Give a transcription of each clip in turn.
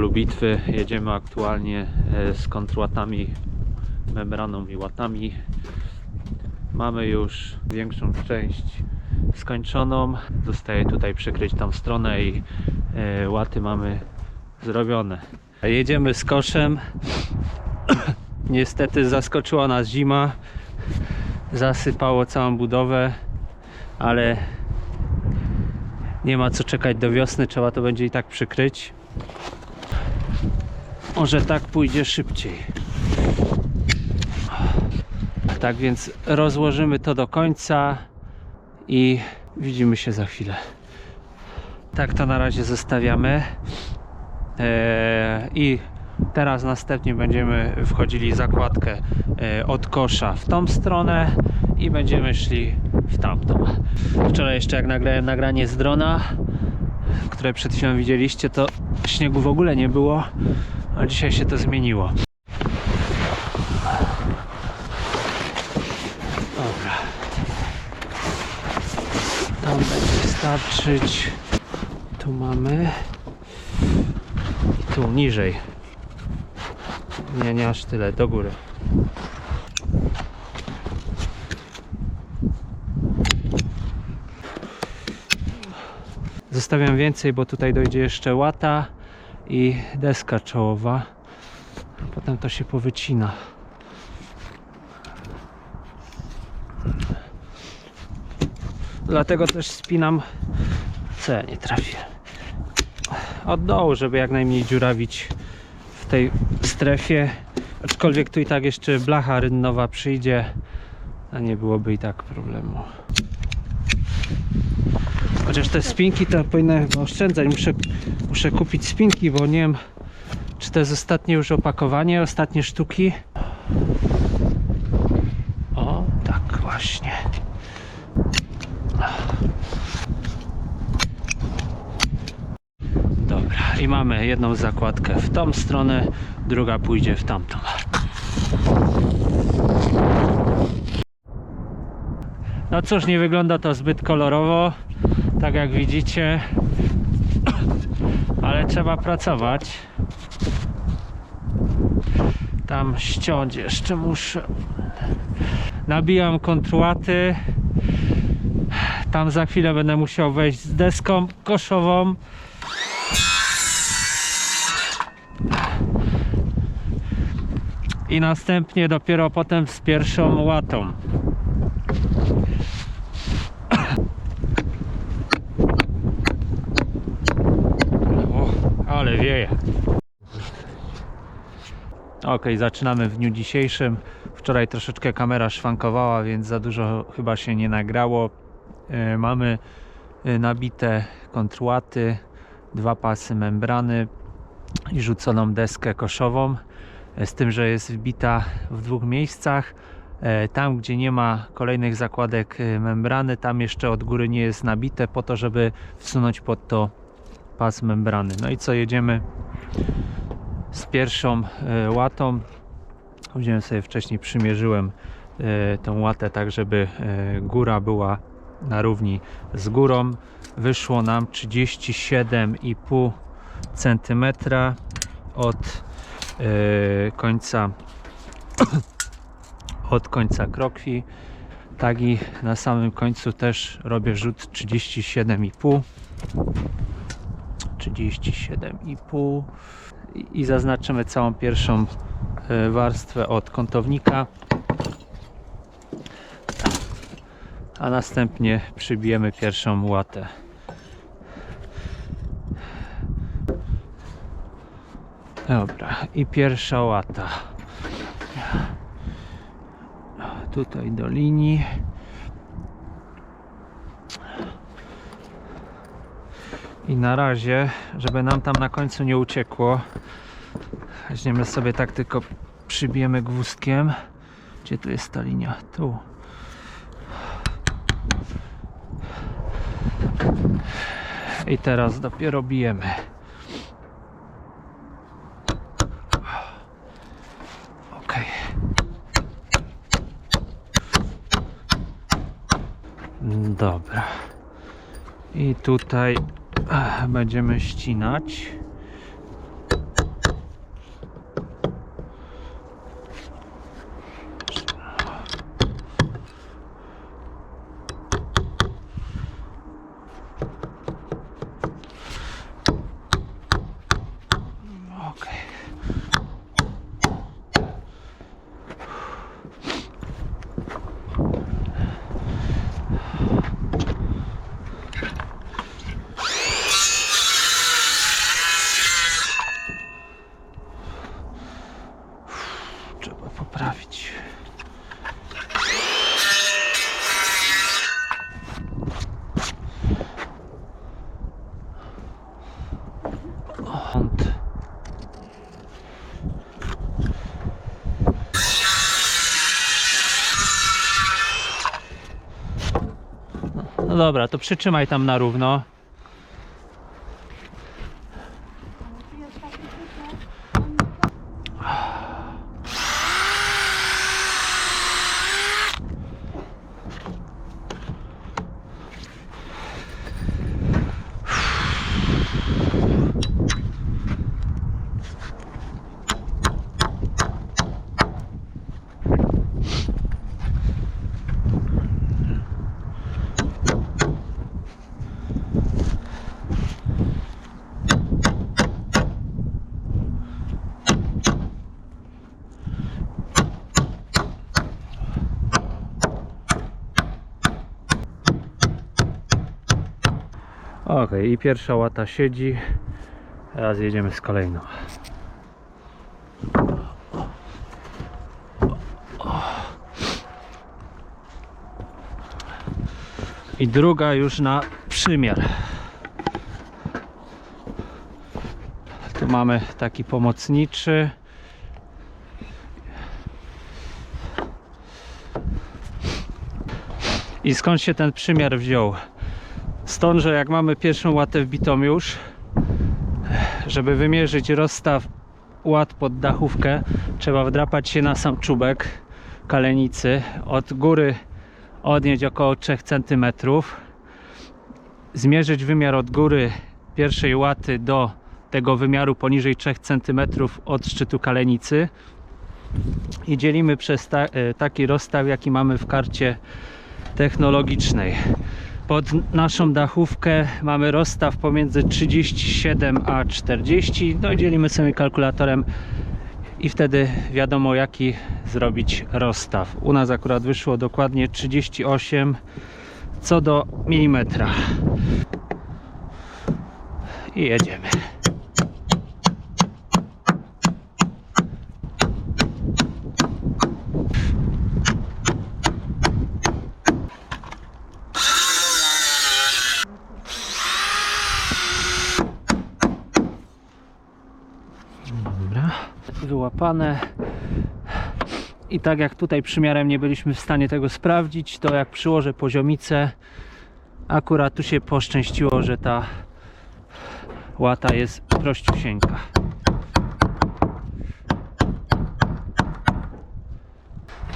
Polu bitwy. Jedziemy aktualnie e, z kontrłatami, membraną i łatami. Mamy już większą część skończoną. Zostaje tutaj przykryć tą stronę i e, łaty mamy zrobione. Jedziemy z koszem. Niestety zaskoczyła nas zima. Zasypało całą budowę, ale nie ma co czekać do wiosny, trzeba to będzie i tak przykryć. Może tak pójdzie szybciej. Tak więc rozłożymy to do końca i widzimy się za chwilę. Tak to na razie zostawiamy. Eee, I teraz następnie będziemy wchodzili zakładkę e, od kosza w tą stronę i będziemy szli w tamtą. Wczoraj jeszcze jak nagrałem nagranie z drona, które przed chwilą widzieliście, to śniegu w ogóle nie było, a dzisiaj się to zmieniło. Dobra. Tam będzie starczyć. Tu mamy. I tu niżej. Nie, nie aż tyle, do góry. Zostawiam więcej, bo tutaj dojdzie jeszcze łata i deska czołowa. Potem to się powycina. Dlatego też spinam. Co ja nie trafię? Od dołu, żeby jak najmniej dziurawić w tej strefie. Aczkolwiek tu i tak jeszcze blacha rynnowa przyjdzie, a nie byłoby i tak problemu. Chociaż te spinki to chyba oszczędzać. Muszę, muszę kupić spinki, bo nie wiem, czy to jest ostatnie już opakowanie, ostatnie sztuki. O, tak właśnie. Dobra, i mamy jedną zakładkę w tą stronę, druga pójdzie w tamtą. No cóż, nie wygląda to zbyt kolorowo, tak jak widzicie, ale trzeba pracować. Tam ściąć jeszcze muszę. Nabijam kontruaty. Tam za chwilę będę musiał wejść z deską koszową. I następnie dopiero potem z pierwszą łatą. O, Ok, zaczynamy w dniu dzisiejszym. Wczoraj troszeczkę kamera szwankowała, więc za dużo chyba się nie nagrało. E, Mamy e, nabite kontruaty, dwa pasy membrany i rzuconą deskę koszową. E, Z tym, że jest wbita w dwóch miejscach. Tam, gdzie nie ma kolejnych zakładek membrany, tam jeszcze od góry nie jest nabite, po to, żeby wsunąć pod to pas membrany. No i co, jedziemy z pierwszą e, łatą. Wziąłem sobie wcześniej, przymierzyłem e, tą łatę tak, żeby e, góra była na równi z górą. Wyszło nam 37,5 cm od końca od końca krokwi. Tak i na samym końcu też robię rzut 37,5 37,5 i- zaznaczymy całą pierwszą e, warstwę od kątownika. A następnie przybijemy pierwszą łatę. Dobra i pierwsza łata. Tutaj do linii I na razie, żeby nam tam na końcu nie uciekło, weźmiemy sobie tak tylko przybijemy gwózdkiem. Gdzie tu jest ta linia? Tu. I teraz dopiero bijemy. Ok. Dobra. I tutaj będziemy ścinać. Und No dobra, to przytrzymaj tam na równo. Ok, i pierwsza łata siedzi. Teraz jedziemy z kolejną. I druga już na przymiar. Tu mamy taki pomocniczy. I skąd się ten przymiar wziął? Stąd, że jak mamy pierwszą łatę wbitą już, żeby wymierzyć rozstaw łat pod dachówkę, trzeba wdrapać się na sam czubek kalenicy. Od góry odnieść około 3 cm. Zmierzyć wymiar od góry pierwszej łaty do tego wymiaru poniżej 3 cm od szczytu kalenicy. I dzielimy przez ta, e, taki rozstaw, jaki mamy w karcie technologicznej. Pod naszą dachówkę mamy rozstaw pomiędzy 37 a 40. No i dzielimy sobie kalkulatorem i wtedy wiadomo jaki zrobić rozstaw. U nas akurat wyszło dokładnie 38 co do milimetra. I jedziemy. Dobra, I tak jak tutaj przymiarem nie byliśmy w stanie tego sprawdzić, to jak przyłożę poziomicę, akurat tu się poszczęściło, że ta łata jest prościusieńka.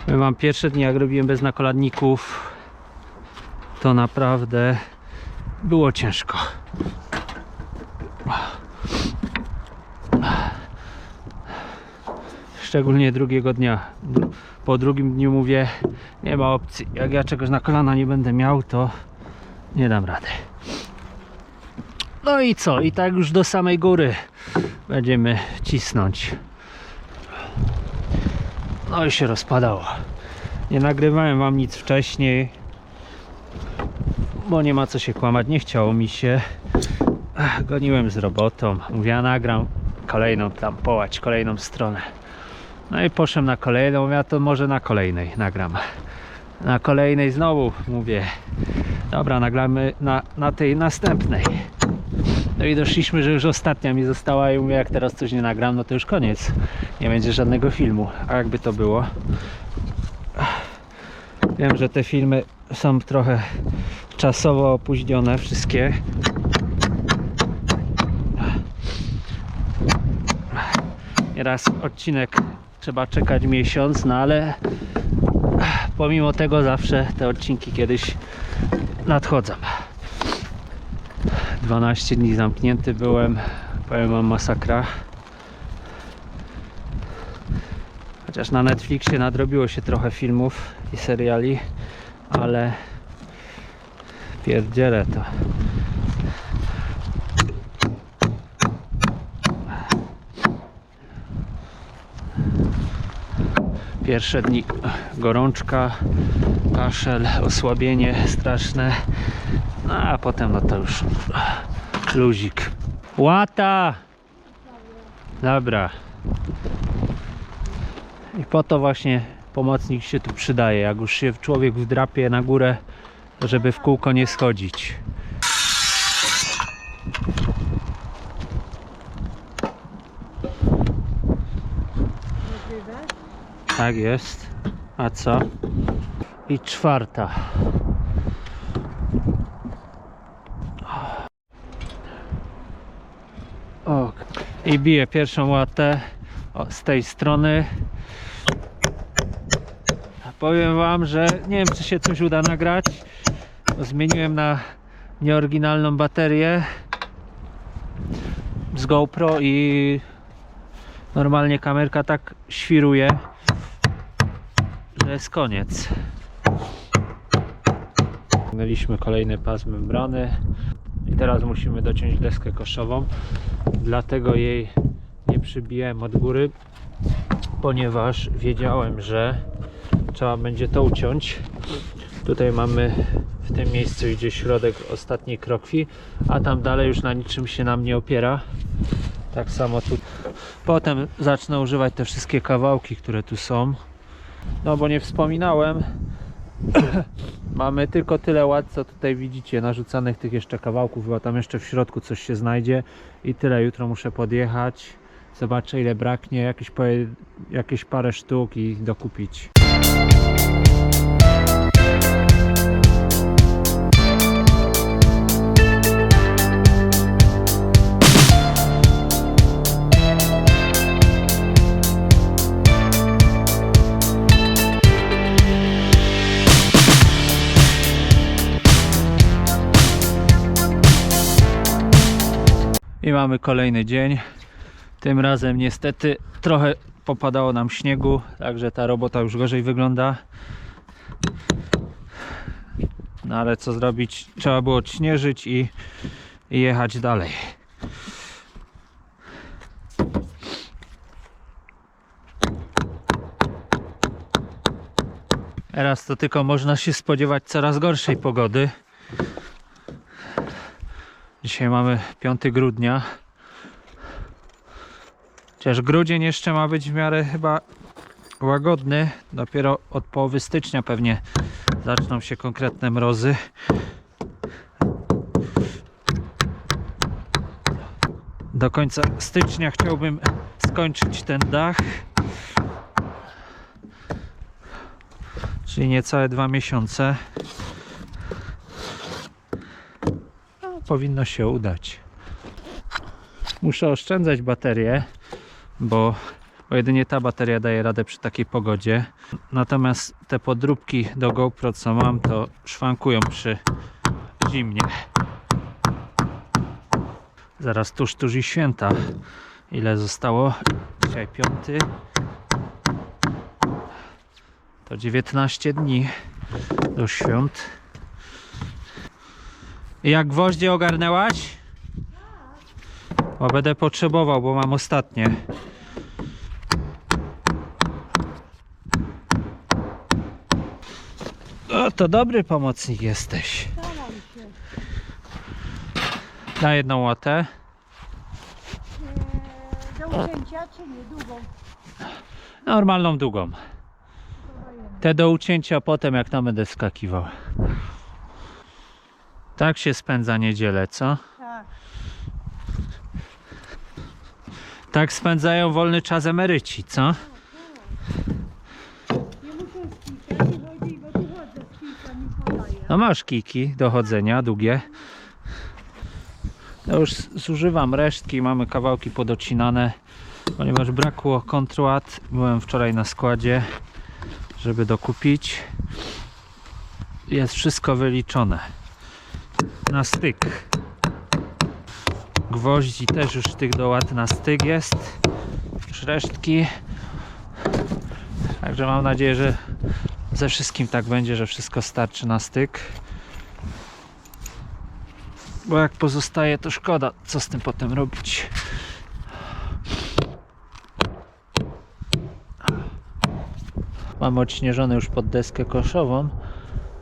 Ja Mam pierwsze dni, jak robiłem bez nakoladników, to naprawdę było ciężko. Szczególnie drugiego dnia. Po drugim dniu mówię, nie ma opcji. Jak ja czegoś na kolana nie będę miał, to nie dam rady. No i co? I tak już do samej góry będziemy cisnąć. No i się rozpadało. Nie nagrywałem wam nic wcześniej, bo nie ma co się kłamać. Nie chciało mi się. Goniłem z robotą. Mówię, ja nagram kolejną tam połać, kolejną stronę. No i poszedłem na kolejną, mówię, to może na kolejnej nagram. Na kolejnej znowu mówię, dobra, nagramy na, na tej następnej. No i doszliśmy, że już ostatnia mi została i mówię, jak teraz coś nie nagram, no to już koniec. Nie będzie żadnego filmu. A jakby to było? Wiem, że te filmy są trochę czasowo opóźnione, wszystkie. Nieraz odcinek trzeba czekać miesiąc, no ale pomimo tego zawsze te odcinki kiedyś nadchodzą. 12 dni zamknięty byłem, powiem wam masakra. Chociaż na Netflixie nadrobiło się trochę filmów i seriali, ale pierdzielę to. Pierwsze dni gorączka, kaszel, osłabienie straszne. No a potem no to już luzik. Łata! Dobra. I po to właśnie pomocnik się tu przydaje. Jak już się człowiek wdrapie na górę, żeby w kółko nie schodzić. Tak jest. A co? I czwarta. Ok, I biję pierwszą łatę o, z tej strony. Powiem Wam, że nie wiem, czy się coś uda nagrać. Zmieniłem na nieoryginalną baterię z GoPro i normalnie kamerka tak świruje że jest koniec. Mieliśmy kolejny pas membrany i teraz musimy dociąć deskę koszową. Dlatego jej nie przybiłem od góry, ponieważ wiedziałem, że trzeba będzie to uciąć. Tutaj mamy w tym miejscu idzie środek ostatniej krokwi, a tam dalej już na niczym się nam nie opiera. Tak samo tu. Potem zacznę używać te wszystkie kawałki, które tu są. No bo nie wspominałem, mamy tylko tyle ład, co tutaj widzicie, narzucanych tych jeszcze kawałków, bo tam jeszcze w środku coś się znajdzie i tyle. Jutro muszę podjechać, zobaczę ile braknie, jakieś, jakieś parę sztuk i dokupić. Mamy kolejny dzień. Tym razem niestety trochę popadało nam śniegu, także ta robota już gorzej wygląda. No ale co zrobić? Trzeba było odśnieżyć i, i jechać dalej. Teraz to tylko można się spodziewać coraz gorszej pogody. Dzisiaj mamy 5 grudnia. Chociaż grudzień jeszcze ma być w miarę chyba łagodny. Dopiero od połowy stycznia pewnie zaczną się konkretne mrozy. Do końca stycznia chciałbym skończyć ten dach. Czyli niecałe dwa miesiące. No, powinno się udać. Muszę oszczędzać baterię, bo, bo jedynie ta bateria daje radę przy takiej pogodzie. Natomiast te podróbki do GoPro co mam, to szwankują przy zimnie. Zaraz tuż, tuż i święta. Ile zostało? Dzisiaj piąty. To 19 dni do świąt. Jak gwoździe ogarnęłaś? Bo będę potrzebował, bo mam ostatnie. O, to dobry pomocnik jesteś. Na jedną łatę. Do ucięcia czy nie? Długą? Normalną długą. Te do ucięcia potem jak tam będę skakiwał. Tak się spędza niedzielę, co? Tak. Tak spędzają wolny czas emeryci, co? No masz kiki do chodzenia, długie. No już zużywam resztki, mamy kawałki podocinane, ponieważ brakło kontruat. Byłem wczoraj na składzie, żeby dokupić. Jest wszystko wyliczone na styk. Gwoździ też już tych do na styk jest. Już resztki. Także mam nadzieję, że ze wszystkim tak będzie, że wszystko starczy na styk. Bo jak pozostaje, to szkoda, co z tym potem robić. Mamy odśnieżony już pod deskę koszową.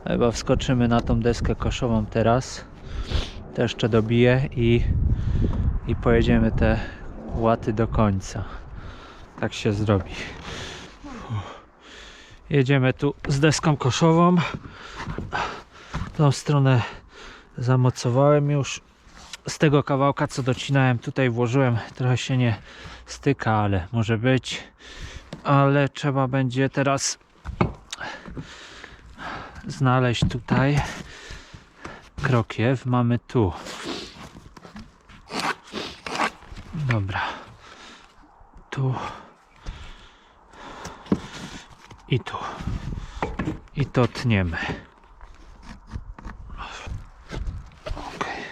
Chyba wskoczymy na tą deskę koszową teraz. To jeszcze dobiję i, i pojedziemy te łaty do końca. Tak się zrobi. Jedziemy tu z deską koszową. Tą stronę zamocowałem już. Z tego kawałka co docinałem tutaj włożyłem. Trochę się nie styka, ale może być. Ale trzeba będzie teraz znaleźć tutaj krokiew. Mamy tu. Dobra. tu. I tu. I to tniemy. Okej.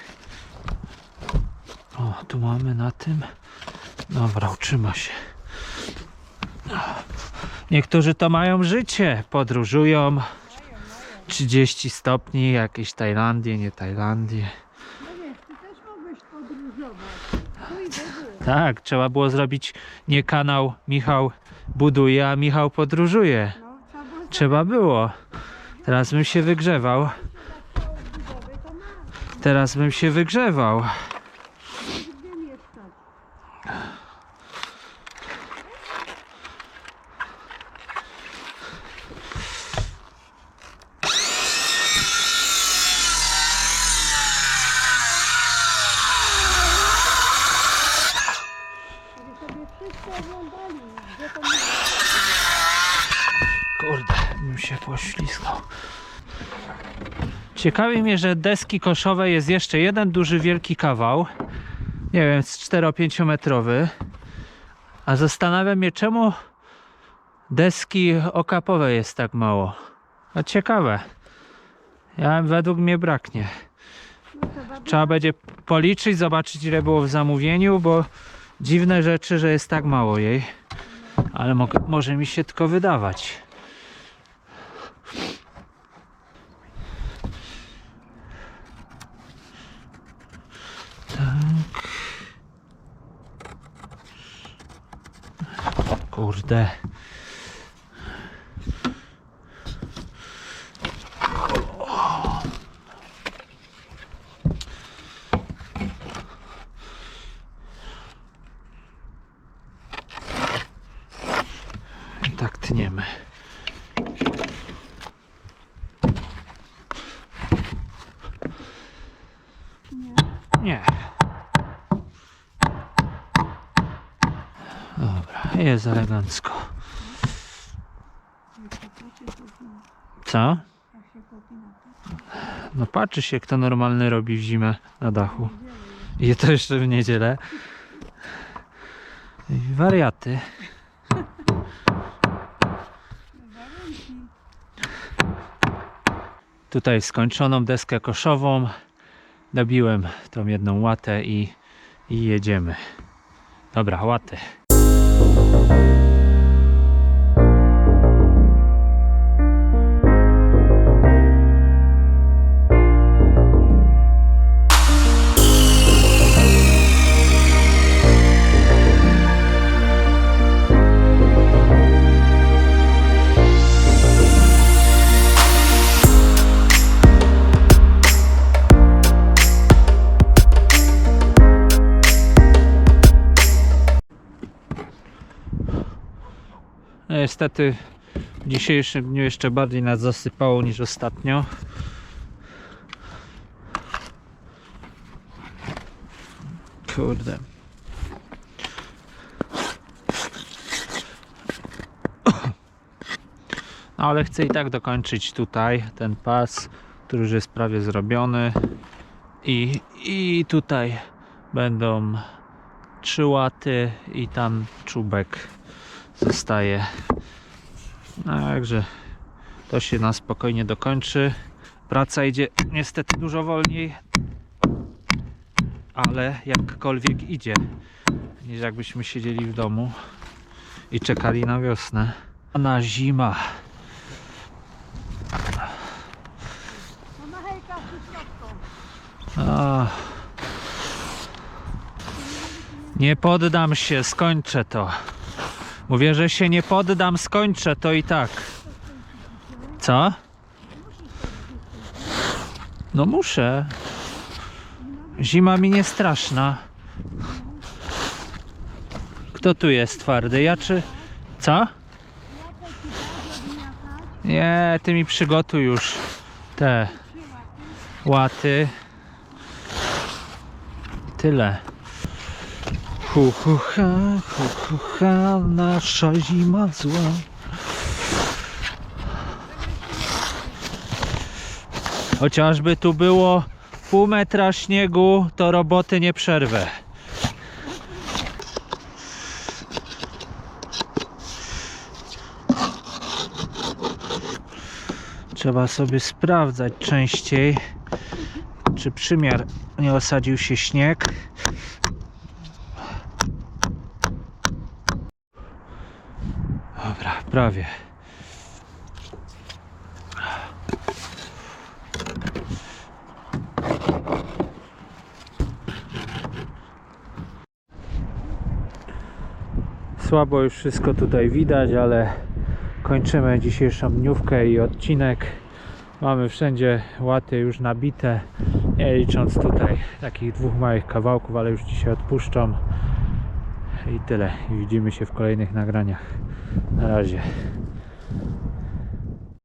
O, tu mamy na tym. Dobra, utrzyma się. Niektórzy to mają życie, podróżują. 30 stopni, jakieś Tajlandię, nie Tajlandię. No wiesz, ty też mogłeś podróżować. Tak, trzeba było zrobić nie kanał Michał buduje, a Michał podróżuje. No, trzeba było. Teraz bym się wygrzewał. ma. Teraz bym się wygrzewał. Gdzie mieszkać? Żeby sobie wszyscy oglądali, gdzie to Kurde, poślizgnął. Ciekawi mnie, że deski koszowe jest jeszcze jeden duży, wielki kawał. Nie wiem, z 4-5 metrowy. A zastanawiam się, czemu deski okapowe jest tak mało. A ciekawe. Ja, według mnie braknie. no. Trzeba będzie policzyć, zobaczyć ile było w zamówieniu, bo dziwne rzeczy, że jest tak mało jej. Ale mo może mi się tylko wydawać. Kurde. I tak tniemy. Nie. Dobra, jest elegancko. Co? No patrzy się, kto normalny robi w zimę na dachu. I to jeszcze w niedzielę. Wariaty. Tutaj skończoną deskę koszową. Dobiłem tą jedną łatę i, i jedziemy. Dobra, łatę. Niestety w dzisiejszym dniu jeszcze bardziej nas zasypało niż ostatnio. Kurde. No ale chcę i tak dokończyć tutaj ten pas, który już jest prawie zrobiony. I, i tutaj będą trzy łaty i tam czubek zostaje. Także to się na spokojnie dokończy. Praca idzie niestety dużo wolniej, ale jakkolwiek idzie, niż jakbyśmy siedzieli w domu i czekali na wiosnę. A na zima. A. Nie poddam się, skończę to. Mówię, że się nie poddam, skończę to i tak. Co? No muszę. Zima mi nie straszna. Kto tu jest twardy? Ja czy. Co? Nie, ty mi przygotuj już te łaty. Tyle. Hu, hu, nasza zima zła. Chociażby tu było pół metra śniegu, to roboty nie przerwę. Trzeba sobie sprawdzać częściej, czy przymiar nie osadził się śnieg. Prawie. Słabo już wszystko tutaj widać, ale kończymy dzisiejszą dniówkę i odcinek. Mamy wszędzie łaty już nabite, nie licząc tutaj takich dwóch małych kawałków, ale już dzisiaj odpuszczą. I tyle. Widzimy się w kolejnych nagraniach. Na razie.